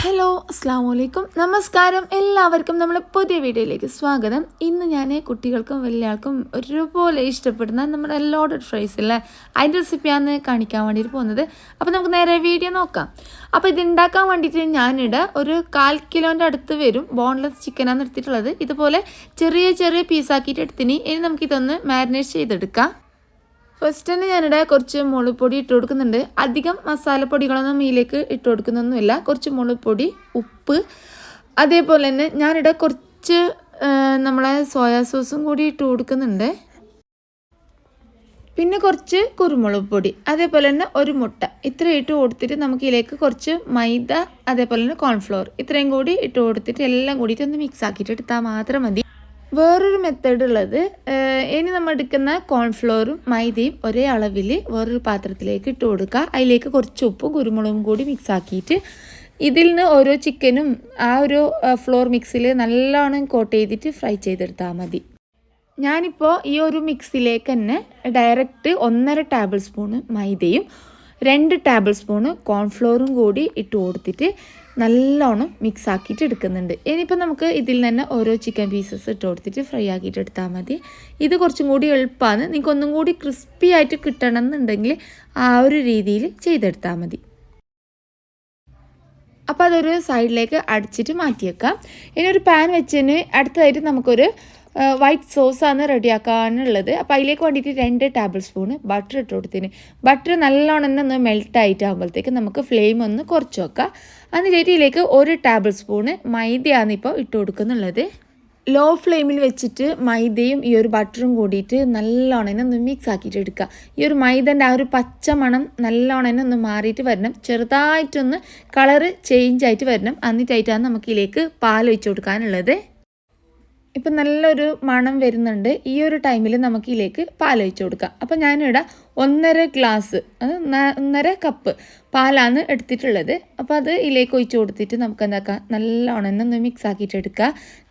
Hello അസ്സാം വലൈക്കും നമസ്കാരം. എല്ലാവർക്കും നമ്മളെ പുതിയ വീഡിയോയിലേക്ക് സ്വാഗതം. ഇന്ന് ഞാൻ കുട്ടികൾക്കും വലിയ ആൾക്കും ഒരുപോലെ ഇഷ്ടപ്പെടുന്ന നമ്മുടെ ലോഡഡ് ഫ്രൈസ് അല്ലേ അതിന്റെ റെസിപ്പിയാണ് കാണിക്കാൻ വേണ്ടിയിട്ട് പോകുന്നത്. അപ്പോൾ നമുക്ക് നേരെ വീഡിയോ നോക്കാം. അപ്പോൾ ഇത് ഉണ്ടാക്കാൻ വേണ്ടിയിട്ട് ഞാനിവിടെ ഒരു കാൽ കിലോന്റെ അടുത്ത് വരും ബോൺലെസ് ചിക്കനാണ് എടുത്തിട്ടുള്ളത്. ഇതുപോലെ ചെറിയ ചെറിയ പീസാക്കിയിട്ട് എടുത്തിന്. ഇനി നമുക്കിതൊന്ന് മാരിനേറ്റ് ചെയ്തെടുക്കാം. ഫസ്റ്റ് തന്നെ ഞാനിവിടെ കുറച്ച് മുളകുപൊടി ഇട്ട് കൊടുക്കുന്നുണ്ട്. അധികം മസാലപ്പൊടികളൊന്നും ഇതിലേക്ക് ഇട്ട് കൊടുക്കുന്നൊന്നുമില്ല. കുറച്ച് മുളകുപൊടി ഉപ്പ്. അതേപോലെ തന്നെ ഞാനിവിടെ കുറച്ച് നമ്മളെ സോയാ സോസും കൂടി ഇട്ട് കൊടുക്കുന്നുണ്ട്. പിന്നെ കുറച്ച് കുരുമുളക് പൊടി അതേപോലെ തന്നെ ഒരു മുട്ട. ഇത്രയും ഇട്ട് കൊടുത്തിട്ട് നമുക്ക് ഇതിലേക്ക് കുറച്ച് മൈദ അതേപോലെ തന്നെ കോൺഫ്ലോർ ഇത്രയും കൂടി ഇട്ട് കൊടുത്തിട്ട് എല്ലാം കൂടിയിട്ട് ഒന്ന് മിക്സ് ആക്കിയിട്ട് എടുത്താൽ മാത്രം മതി. വേറൊരു മെത്തേഡ് ഉള്ളത് ഇനി നമ്മൾ എടുക്കുന്ന കോൺഫ്ലോറും മൈദയും ഒരേ അളവിൽ വേറൊരു പാത്രത്തിലേക്ക് ഇട്ട് കൊടുക്കുക. അതിലേക്ക് കുറച്ച് ഉപ്പും കുരുമുളകും കൂടി മിക്സ് ആക്കിയിട്ട് ഇതിൽ നിന്ന് ഓരോ ചിക്കനും ആ ഒരു ഫ്ലോർ മിക്സിൽ നല്ലോണം കോട്ട് ചെയ്തിട്ട് ഫ്രൈ ചെയ്തെടുത്താൽ മതി. ഞാനിപ്പോൾ ഈ ഒരു മിക്സിലേക്ക് തന്നെ ഡയറക്റ്റ് ഒന്നര ടേബിൾ സ്പൂണ് മൈദയും രണ്ട് ടേബിൾ സ്പൂണ് കോൺഫ്ലോറും കൂടി ഇട്ട് കൊടുത്തിട്ട് നല്ലോണം മിക്സ് ആക്കിയിട്ട് എടുക്കുന്നുണ്ട്. ഇനിയിപ്പോൾ നമുക്ക് ഇതിൽ തന്നെ ഓരോ ചിക്കൻ പീസസ് ഇട്ട് കൊടുത്തിട്ട് ഫ്രൈ ആക്കിയിട്ട് എടുത്താൽ മതി. ഇത് കുറച്ചും കൂടി എളുപ്പമാണ് നിങ്ങൾക്ക് ഒന്നും കൂടി ക്രിസ്പി ആയിട്ട് കിട്ടണം എന്നുണ്ടെങ്കിൽ ആ ഒരു രീതിയിൽ ചെയ്തെടുത്താൽ മതി. അപ്പോൾ അതൊരു സൈഡിലേക്ക് അടിച്ചിട്ട് മാറ്റിയേക്കാം. ഇനി ഒരു പാൻ വെച്ചതിന് അടുത്തതായിട്ട് നമുക്കൊരു വൈറ്റ് സോസാണ് റെഡിയാക്കാനുള്ളത്. അപ്പോൾ അതിലേക്ക് വേണ്ടിയിട്ട് രണ്ട് ടേബിൾ സ്പൂണ് ബട്ടർ ഇട്ട് കൊടുത്തിന്. ബട്ടർ നല്ലോണം ഒന്ന് മെൽറ്റ് ആയിട്ടാകുമ്പോഴത്തേക്ക് നമുക്ക് ഫ്ലെയിം ഒന്ന് കുറച്ച് വെക്കാം. എന്നിട്ട് ഇതിലേക്ക് ഒരു ടേബിൾ സ്പൂണ് മൈദയാണ് ഇപ്പോൾ ഇട്ട് കൊടുക്കുന്നുള്ളത്. ലോ ഫ്ലെയിമിൽ വെച്ചിട്ട് മൈദയും ഈ ഒരു ബട്ടറും കൂടിയിട്ട് നല്ലോണം ഒന്ന് മിക്സ് ആക്കിയിട്ട് എടുക്കുക. ഈ ഒരു മൈദന്റെ ആ ഒരു പച്ച മണം നല്ലോണം ഒന്ന് മാറിയിട്ട് വരണം. ചെറുതായിട്ടൊന്ന് കളറ് ചേഞ്ച് ആയിട്ട് വരണം. എന്നിട്ടായിട്ടാണ് നമുക്ക് ഇതിലേക്ക് പാൽ ഒഴിച്ച് കൊടുക്കാനുള്ളത്. ഇപ്പം നല്ലൊരു മണം വരുന്നുണ്ട് ഈ ഒരു ടൈമിൽ നമുക്ക് ഇതിലേക്ക് പാൽ ഒഴിച്ച് കൊടുക്കാം. അപ്പം ഞാനിവിടെ ഒന്നര ഗ്ലാസ് ഒന്നര കപ്പ് പാലാണ് എടുത്തിട്ടുള്ളത്. അപ്പോൾ അത് ഇതിലേക്ക് ഒഴിച്ച് കൊടുത്തിട്ട് നമുക്ക് എന്താക്കാം നല്ലോണം ഒന്ന് മിക്സ് ആക്കിയിട്ട് എടുക്കുക.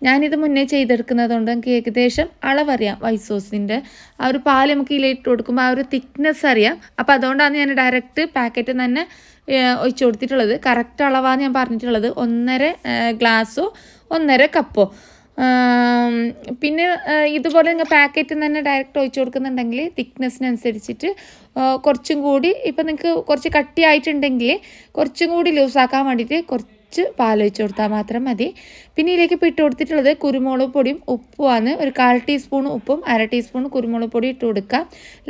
ഞാനിത് മുന്നേ ചെയ്തെടുക്കുന്നത് കൊണ്ട് നമുക്ക് ഏകദേശം അളവറിയാം വൈറ്റ് സോസിന്റെ ആ ഒരു പാൽ നമുക്ക് ഇതിലേക്ക് കൊടുക്കുമ്പോൾ ആ ഒരു തിക്നെസ് അറിയാം. അപ്പോൾ അതുകൊണ്ടാണ് ഞാൻ ഡയറക്റ്റ് പാക്കറ്റ് തന്നെ ഒഴിച്ചു കൊടുത്തിട്ടുള്ളത്. കറക്റ്റ് അളവാണ് ഞാൻ പറഞ്ഞിട്ടുള്ളത്. ഒന്നര ഗ്ലാസ്സോ ഒന്നര കപ്പോ. പിന്നെ ഇതുപോലെ നിങ്ങൾ പാക്കറ്റിൽ തന്നെ ഡയറക്റ്റ് ഒഴിച്ചു കൊടുക്കുന്നുണ്ടെങ്കിൽ തിക്നെസ്സിനനുസരിച്ചിട്ട് കുറച്ചും കൂടി ഇപ്പം നിങ്ങൾക്ക് കുറച്ച് കട്ടിയായിട്ടുണ്ടെങ്കിൽ കുറച്ചും കൂടി ലൂസാക്കാൻ വേണ്ടിയിട്ട് കുറച്ച് പാൽ ഒഴിച്ചു കൊടുത്താൽ മാത്രം മതി. പിന്നെ ഇതിലേക്ക് ഇപ്പോൾ ഇട്ട് കൊടുത്തിട്ടുള്ളത് കുരുമുളക് പൊടിയും ഉപ്പുമാണ്. ഒരു കാൽ ടീസ്പൂൺ ഉപ്പും അര ടീസ്പൂൺ കുരുമുളക് പൊടി ഇട്ട് കൊടുക്കുക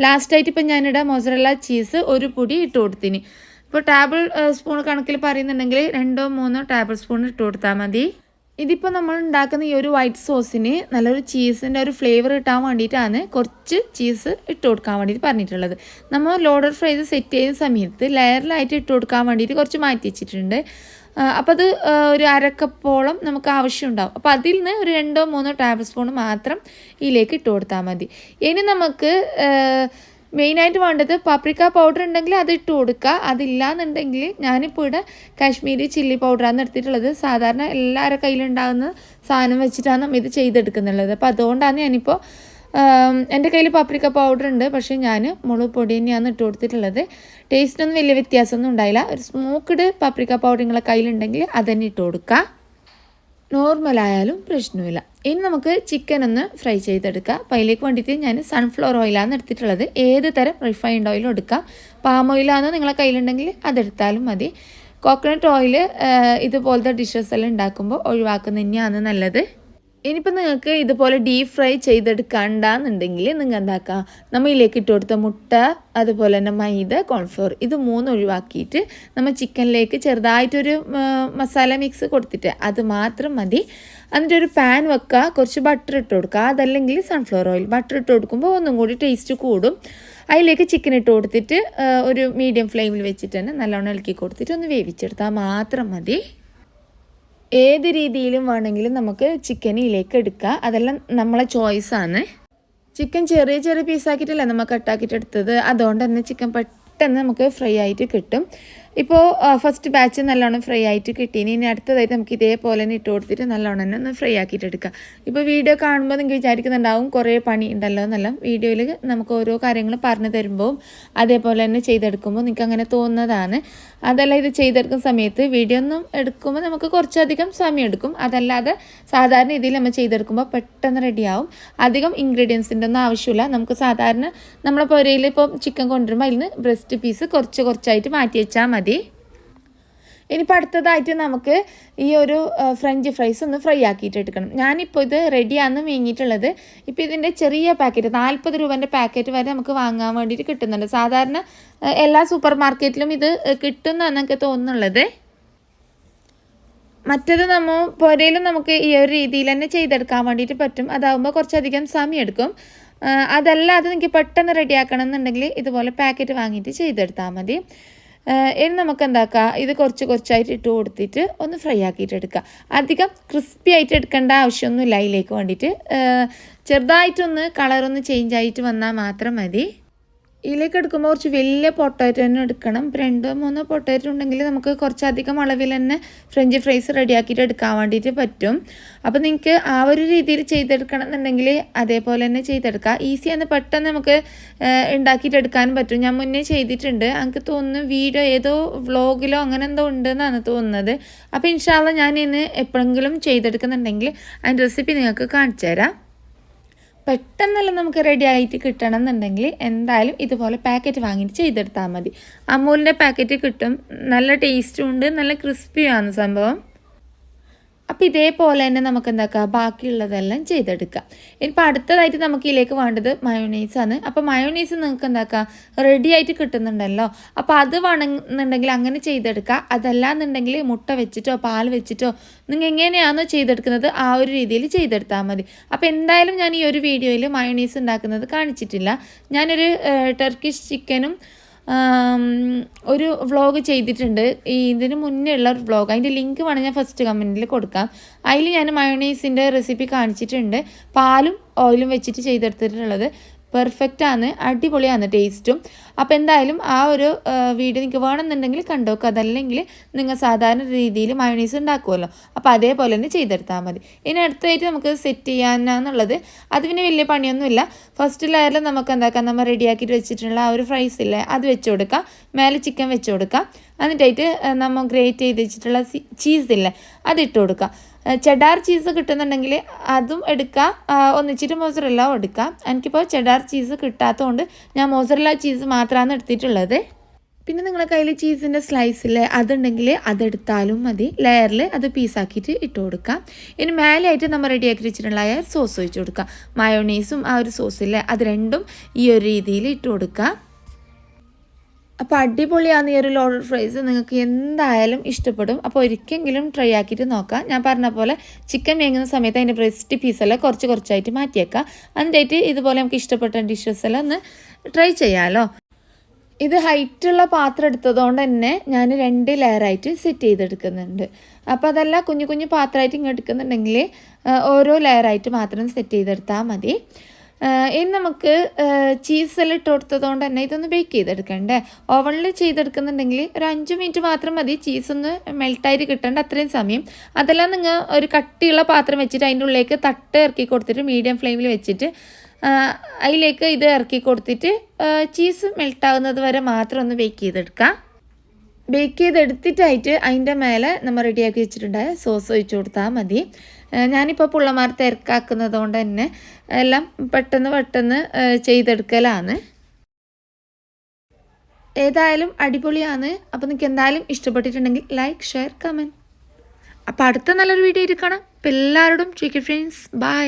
ലാസ്റ്റായിട്ട് ഇപ്പം ഞാനിവിടെ മൊസറല്ല ചീസ് ഒരു പൊടി ഇട്ട് കൊടുത്തിന്. ഇപ്പോൾ ടേബിൾ സ്പൂൺ കണക്കിൽ പറയുന്നുണ്ടെങ്കിൽ രണ്ടോ മൂന്നോ ടേബിൾ സ്പൂൺ ഇട്ട് കൊടുത്താൽ മതി. ഇതിപ്പോൾ നമ്മൾ ഉണ്ടാക്കുന്ന ഈ ഒരു വൈറ്റ് സോസിന് നല്ലൊരു ചീസിന്റെ ഒരു ഫ്ലേവർ കിട്ടാൻ വേണ്ടിയിട്ടാണ് കുറച്ച് ചീസ് ഇട്ട് കൊടുക്കാൻ വേണ്ടിയിട്ട് പറഞ്ഞിട്ടുള്ളത്. നമ്മൾ ലോഡർ ഫ്രൈസ് സെറ്റ് ചെയ്യുന്ന സമയത്ത് ലെയറിലായിട്ട് ഇട്ട് കൊടുക്കാൻ വേണ്ടിയിട്ട് കുറച്ച് മാറ്റി വെച്ചിട്ടുണ്ട്. അപ്പോൾ അത് ഒരു അരക്കപ്പോളം നമുക്ക് ആവശ്യമുണ്ടാവും അപ്പോൾ അതിൽ നിന്ന് ഒരു രണ്ടോ മൂന്നോ ടേബിൾ സ്പൂൺ മാത്രം ഇതിലേക്ക് ഇട്ട് കൊടുത്താൽ മതി. ഇനി നമുക്ക് മെയിനായിട്ട് വേണ്ടത് പപ്രിക്ക പൗഡർ ഉണ്ടെങ്കിൽ അത് ഇട്ട് കൊടുക്കുക. അതില്ലാന്നുണ്ടെങ്കിൽ ഞാനിപ്പോൾ ഇവിടെ കാശ്മീരി ചില്ലി പൗഡറാണ് എടുത്തിട്ടുള്ളത്. സാധാരണ എല്ലാവരുടെ കയ്യിലുണ്ടാകുന്ന സാധനം വെച്ചിട്ടാണ് നമ്മൾ ഇത് ചെയ്തെടുക്കുന്നുള്ളത്. അപ്പോൾ അതുകൊണ്ടാണ് ഞാനിപ്പോൾ എന്റെ കയ്യിൽ പപ്രിക്ക പൗഡർ ഉണ്ട്. പക്ഷേ ഞാൻ മുളക് പൊടി തന്നെയാണ് ഇട്ട് കൊടുത്തിട്ടുള്ളത്. ടേസ്റ്റിനൊന്നും വലിയ വ്യത്യാസമൊന്നും ഉണ്ടായില്ല. ഒരു സ്മോക്ക്ഡ് പപ്രിക്ക പൗഡർ നിങ്ങളെ കയ്യിലുണ്ടെങ്കിൽ അതന്നെ ഇട്ട് കൊടുക്കുക. നോർമൽ ആയാലും പ്രശ്നമില്ല. ഇനി നമുക്ക് ചിക്കൻ ഒന്ന് ഫ്രൈ ചെയ്തെടുക്കാം. അപ്പോൾ അതിലേക്ക് വേണ്ടിയിട്ട് ഞാൻ സൺഫ്ലവർ ഓയിലാണ് എടുത്തിട്ടുള്ളത്. ഏത് തരം റിഫൈൻഡ് ഓയിലും എടുക്കാം. പാം ഓയിലാണ് നിങ്ങളെ കയ്യിലുണ്ടെങ്കിൽ അതെടുത്താലും മതി. കോക്കനട്ട് ഓയിൽ ഇതുപോലത്തെ ഡിഷസ് എല്ലാം ഉണ്ടാക്കുമ്പോൾ ഒഴിവാക്കുന്ന തന്നെയാണ് നല്ലത്. ഇനിയിപ്പോൾ നിങ്ങൾക്ക് ഇതുപോലെ ഡീപ് ഫ്രൈ ചെയ്തെടുക്കണ്ടെന്നുണ്ടെങ്കിൽ നിങ്ങൾ എന്താക്കുക നമ്മൾ ഇതിലേക്ക് ഇട്ട് കൊടുത്ത മുട്ട അതുപോലെ തന്നെ മൈദ കോൺഫ്ലോർ ഇത് മൂന്ന് ഒഴിവാക്കിയിട്ട് നമ്മൾ ചിക്കനിലേക്ക് ചെറുതായിട്ടൊരു മസാല മിക്സ് കൊടുത്തിട്ട് അത് മാത്രം മതി. എന്നിട്ട് ഒരു പാൻ വെക്കുക കുറച്ച് ബട്ടർ ഇട്ട് കൊടുക്കുക അതല്ലെങ്കിൽ സൺഫ്ലവർ ഓയിൽ ബട്ടർ ഇട്ട് കൊടുക്കുമ്പോൾ ഒന്നും കൂടി ടേസ്റ്റ് കൂടും. അതിലേക്ക് ചിക്കൻ ഇട്ട് കൊടുത്തിട്ട് ഒരു മീഡിയം ഫ്ലെയിമിൽ വെച്ചിട്ട് തന്നെ നല്ലോണം ഇളക്കി കൊടുത്തിട്ട് ഒന്ന് വേവിച്ചെടുത്താൽ മാത്രം മതി. ഏത് രീതിയിലും വേണമെങ്കിലും നമുക്ക് ചിക്കനിലേക്ക് എടുക്കുക അതെല്ലാം നമ്മളെ ചോയ്സാണ് ചിക്കൻ ചെറിയ ചെറിയ പീസാക്കിയിട്ടല്ല നമ്മൾ കട്ടാക്കിയിട്ട് എടുത്തത്? അതുകൊണ്ട് തന്നെ ചിക്കൻ പെട്ടെന്ന് നമുക്ക് ഫ്രൈ ആയിട്ട് കിട്ടും. ഇപ്പോൾ ഫസ്റ്റ് ബാച്ച് നല്ലോണം ഫ്രൈ ആയിട്ട് കിട്ടി ഇനി അടുത്തതായിട്ട് നമുക്ക് ഇതേപോലെ തന്നെ ഇട്ട് കൊടുത്തിട്ട് നല്ലോണം തന്നെ ഒന്ന് ഫ്രൈ ആക്കിയിട്ട് എടുക്കുക ഇപ്പോൾ വീഡിയോ കാണുമ്പോൾ നിങ്ങൾക്ക് വിചാരിക്കുന്നുണ്ടാവും കുറേ പണി ഉണ്ടല്ലോ എന്നല്ല. വീഡിയോയിൽ നമുക്ക് ഓരോ കാര്യങ്ങൾ പറഞ്ഞു തരുമ്പോൾ അതേപോലെ തന്നെ ചെയ്തെടുക്കുമ്പോൾ നിങ്ങൾക്ക് അങ്ങനെ തോന്നുന്നതാണ്. അതല്ല ഇത് ചെയ്തെടുക്കുന്ന സമയത്ത് വീഡിയോ ഒന്നും എടുക്കുമ്പോൾ നമുക്ക് കുറച്ചധികം സമയം എടുക്കും. അതല്ലാതെ സാധാരണ രീതിയിൽ നമ്മൾ ചെയ്തെടുക്കുമ്പോൾ പെട്ടെന്ന് റെഡിയാവും അധികം ഇൻഗ്രീഡിയൻസിന്റെ ഒന്നും ആവശ്യമില്ല. നമുക്ക് സാധാരണ നമ്മളെ പുരയിൽ ഇപ്പോൾ ചിക്കൻ കൊണ്ടുവരുമ്പോൾ അതിൽ നിന്ന് ബ്രസ്റ്റ് പീസ് കുറച്ച് കുറച്ചായിട്ട് മാറ്റി വെച്ചാൽ മതി. ഇനിയിപ്പോൾ അടുത്തതായിട്ട് നമുക്ക് ഈ ഒരു ഫ്രഞ്ച് ഫ്രൈസ് ഒന്ന് ഫ്രൈ ആക്കിയിട്ട് എടുക്കണം. ഞാനിപ്പോൾ ഇത് റെഡിയാണെന്ന് വീങ്ങിയിട്ടുള്ളത്. ഇപ്പോൾ ഇതിന്റെ ചെറിയ പാക്കറ്റ് നാൽപ്പത് രൂപേന്റെ പാക്കറ്റ് വരെ നമുക്ക് വാങ്ങാൻ വേണ്ടിയിട്ട് കിട്ടുന്നുണ്ട്. സാധാരണ എല്ലാ സൂപ്പർ മാർക്കറ്റിലും ഇത് കിട്ടുമെന്നാണ് എനിക്ക് തോന്നുന്നുള്ളത്. മറ്റത് നമ്മൾ പുരയിലും നമുക്ക് ഈ ഒരു രീതിയിൽ തന്നെ ചെയ്തെടുക്കാൻ വേണ്ടിയിട്ട് പറ്റും. അതാവുമ്പോൾ കുറച്ചധികം സമയം എടുക്കും. അതല്ലാതെ നിങ്ങൾക്ക് പെട്ടെന്ന് റെഡിയാക്കണം എന്നുണ്ടെങ്കിൽ ഇതുപോലെ പാക്കറ്റ് വാങ്ങിയിട്ട് ചെയ്തെടുത്താൽ മതി. ഇനി നമുക്ക് എന്താക്കാം ഇത് കുറച്ച് കുറച്ചായിട്ട് ഇട്ട് കൊടുത്തിട്ട് ഒന്ന് ഫ്രൈ ആക്കിയിട്ട് എടുക്കുക അധികം ക്രിസ്പി ആയിട്ട് എടുക്കേണ്ട ആവശ്യമൊന്നുമില്ല അതിലേക്ക് വേണ്ടിയിട്ട്. ചെറുതായിട്ടൊന്ന് കളറൊന്ന് ചേഞ്ച് ആയിട്ട് വന്നാൽ മാത്രം മതി. ഇതിലേക്ക് എടുക്കുമ്പോൾ കുറച്ച് വലിയ പൊട്ടാറ്റോ തന്നെ എടുക്കണം. രണ്ടോ മൂന്നോ പൊട്ടാറ്റോ ഉണ്ടെങ്കിൽ നമുക്ക് കുറച്ചധികം അളവിൽ തന്നെ ഫ്രഞ്ച് ഫ്രൈസ് റെഡിയാക്കിയിട്ട് എടുക്കാൻ വേണ്ടിയിട്ട് പറ്റും. അപ്പോൾ നിങ്ങൾക്ക് ആ ഒരു രീതിയിൽ ചെയ്തെടുക്കണം എന്നുണ്ടെങ്കിൽ അതേപോലെ തന്നെ ചെയ്തെടുക്കാം. ഈസിയാണ് പെട്ടെന്ന് നമുക്ക് ഉണ്ടാക്കിയിട്ട് എടുക്കാനും പറ്റും. ഞാൻ മുന്നേ ചെയ്തിട്ടുണ്ട്. എനിക്ക് തോന്നുന്നു വീഡിയോ ഏതോ വ്ളോഗിലോ അങ്ങനെ എന്തോ ഉണ്ടെന്നാണ് തോന്നുന്നത്. അപ്പോൾ ഇൻഷാല്ല ഞാൻ ഇന്ന് എപ്പോഴെങ്കിലും ചെയ്തെടുക്കുന്നുണ്ടെങ്കിൽ അതിന്റെ റെസിപ്പി നിങ്ങൾക്ക് കാണിച്ചു തരാം പെട്ടെന്നെല്ലാം നമുക്ക് റെഡി ആയിട്ട് കിട്ടണം എന്നുണ്ടെങ്കിൽ എന്തായാലും ഇതുപോലെ പാക്കറ്റ് വാങ്ങിയിട്ട് ചെയ്തെടുത്താൽ മതി. അമൂലിന്റെ പാക്കറ്റ് കിട്ടും. നല്ല ടേസ്റ്റും ഉണ്ട്. നല്ല ക്രിസ്പിയാണ് സംഭവം. അപ്പോൾ ഇതേപോലെ തന്നെ നമുക്ക് എന്താക്കുക ബാക്കിയുള്ളതെല്ലാം ചെയ്തെടുക്കാം. ഇനിയിപ്പോൾ അടുത്തതായിട്ട് നമുക്ക് ഇതിലേക്ക് വേണ്ടത് മയോണൈസാണ് അപ്പോൾ മയോണൈസ് നിങ്ങൾക്ക് എന്താക്കുക റെഡി ആയിട്ട് കിട്ടുന്നുണ്ടല്ലോ. അപ്പോൾ അത് വേണമെന്നുണ്ടെങ്കിൽ അങ്ങനെ ചെയ്തെടുക്കുക അതല്ലാന്നുണ്ടെങ്കിൽ മുട്ട വെച്ചിട്ടോ പാൽ വെച്ചിട്ടോ നിങ്ങൾ എങ്ങനെയാണോ ചെയ്തെടുക്കുന്നത് ആ ഒരു രീതിയിൽ ചെയ്തെടുത്താൽ മതി. അപ്പോൾ എന്തായാലും ഞാൻ ഈ ഒരു വീഡിയോയിൽ മയോണൈസ് ഉണ്ടാക്കുന്നത് കാണിച്ചിട്ടില്ല. ഞാനൊരു ടർക്കിഷ് ചിക്കനും ഒരു വ്ളോഗ് ചെയ്തിട്ടുണ്ട്. ഇതിന് മുന്നേ ഉള്ള ഒരു വ്ളോഗ് അതിന്റെ ലിങ്ക് വേണം ഞാൻ ഫസ്റ്റ് കമന്റിൽ കൊടുക്കാം. അതിൽ ഞാൻ മയോണൈസിന്റെ റെസിപ്പി കാണിച്ചിട്ടുണ്ട്. പാലും ഓയിലും വെച്ചിട്ട് ചെയ്തെടുത്തിട്ടുള്ളത്. പെർഫെക്റ്റ് ആണ് അടിപൊളിയാണ് ടേസ്റ്റും അപ്പോൾ എന്തായാലും ആ ഒരു വീഡിയോ നിങ്ങൾക്ക് വേണമെന്നുണ്ടെങ്കിൽ കണ്ടോക്കുക അതല്ലെങ്കിൽ നിങ്ങൾ സാധാരണ രീതിയിൽ മയോണീസ് ഉണ്ടാക്കുമല്ലോ അപ്പോൾ അതേപോലെ തന്നെ ചെയ്തെടുത്താൽ മതി. ഇനി അടുത്തായിട്ട് നമുക്ക് സെറ്റ് ചെയ്യാനാന്നുള്ളത് അത് പിന്നെ വലിയ പണിയൊന്നുമില്ല. ഫസ്റ്റ് ലെയറിൽ നമുക്ക് എന്താക്കാം? നമ്മൾ റെഡിയാക്കിയിട്ട് വെച്ചിട്ടുള്ള ആ ഒരു ഫ്രൈസ് ഇല്ലേ അത് വെച്ച് കൊടുക്കാം. മേലെ ചിക്കൻ വെച്ച് കൊടുക്കാം. എന്നിട്ടായിട്ട് നമ്മൾ ഗ്രേറ്റ് ചെയ്ത് വെച്ചിട്ടുള്ള ചീസ് ഇല്ലേ അതിട്ട് കൊടുക്കാം. ചെഡാർ ചീസ് കിട്ടുന്നുണ്ടെങ്കിൽ അതും എടുക്കാം. ഒന്നിച്ചിട്ട് മോസറല്ല എടുക്കാം. എനിക്കിപ്പോൾ ചെഡാർ ചീസ് കിട്ടാത്തതുകൊണ്ട് ഞാൻ മോസറല്ല ചീസ് മാത്രമാണ് എടുത്തിട്ടുള്ളത്. പിന്നെ നിങ്ങളെ കയ്യിൽ ചീസിന്റെ സ്ലൈസിൽ അതുണ്ടെങ്കിൽ അതെടുത്താലും മതി. ലെയറിൽ അത് പീസാക്കിയിട്ട് ഇട്ട് കൊടുക്കാം. ഇനി മേലെയായിട്ട് നമ്മൾ റെഡിയാക്കി വെച്ചിട്ടുള്ള സോസ് ഒഴിച്ച് കൊടുക്കാം. മയോണീസും ആ ഒരു സോസില്ലേ അത് രണ്ടും ഈ ഒരു രീതിയിൽ ഇട്ട് കൊടുക്കാം. അപ്പോൾ അടിപൊളിയാണ് ഈ ഒരു ലോഡൽ ഫ്രൈസ് നിങ്ങൾക്ക് എന്തായാലും ഇഷ്ടപ്പെടും. അപ്പോൾ ഒരിക്കലെങ്കിലും ട്രൈ ആക്കിയിട്ട് നോക്കാം. ഞാൻ പറഞ്ഞ പോലെ ചിക്കൻ വേങ്ങുന്ന സമയത്ത് അതിന്റെ ബ്രസ്റ്റ് പീസെല്ലാം കുറച്ച് കുറച്ചായിട്ട് മാറ്റിയേക്കാം. അതിന്റെയായിട്ട് ഇതുപോലെ നമുക്ക് ഇഷ്ടപ്പെട്ട ഡിഷസ് എല്ലാം ഒന്ന് ട്രൈ ചെയ്യാമല്ലോ ഇത് ഹൈറ്റുള്ള പാത്രം എടുത്തതുകൊണ്ട് തന്നെ ഞാൻ രണ്ട് ലെയറായിട്ട് സെറ്റ് ചെയ്തെടുക്കുന്നുണ്ട്. അപ്പോൾ അതല്ല കുഞ്ഞു കുഞ്ഞു പാത്രമായിട്ട് ഇങ്ങ് എടുക്കുന്നുണ്ടെങ്കിൽ ഓരോ ലെയറായിട്ട് മാത്രം സെറ്റ് ചെയ്തെടുത്താൽ മതി. ഇനി നമുക്ക് ചീസെല്ലാം ഇട്ട് കൊടുത്തതുകൊണ്ട് തന്നെ ഇതൊന്ന് ബേക്ക് ചെയ്തെടുക്കണ്ടേ? ഓവണിൽ ചെയ്തെടുക്കുന്നുണ്ടെങ്കിൽ ഒരു അഞ്ച് മിനിറ്റ് മാത്രം മതി. ചീസ് ഒന്ന് മെൽട്ടായിട്ട് കിട്ടേണ്ട അത്രയും സമയം. അതെല്ലാം നിങ്ങൾ ഒരു കട്ടിയുള്ള പാത്രം വെച്ചിട്ട് അതിന്റെ ഉള്ളിലേക്ക് തട്ട് ഇറക്കി കൊടുത്തിട്ട് മീഡിയം ഫ്ലെയിമിൽ വെച്ചിട്ട് അതിലേക്ക് ഇത് ഇറക്കി കൊടുത്തിട്ട് ചീസ് മെൽട്ടാകുന്നത് വരെ മാത്രം ഒന്ന് ബേക്ക് ചെയ്തെടുക്കാം. ബേക്ക് ചെയ്തെടുത്തിട്ടായിട്ട് അതിന്റെ മേലെ നമ്മൾ റെഡിയാക്കി വെച്ചിട്ടുണ്ടായ സോസ് ഒഴിച്ചു കൊടുത്താൽ മതി. ഞാനിപ്പോൾ പുള്ളമാർ തിരക്കാക്കുന്നത് കൊണ്ട് തന്നെ എല്ലാം പെട്ടെന്ന് പെട്ടെന്ന് ചെയ്തെടുക്കലാണ്. ഏതായാലും അടിപൊളിയാണ്. അപ്പോൾ നിങ്ങൾക്ക് എന്തായാലും ഇഷ്ടപ്പെട്ടിട്ടുണ്ടെങ്കിൽ ലൈക്ക് ഷെയർ കമന്റ് അപ്പോൾ അടുത്ത നല്ലൊരു വീഡിയോ ഇരിക്കണം അപ്പോൾ എല്ലാവരോടും ചിക്കൻ ഫ്രണ്ട്സ് ബൈ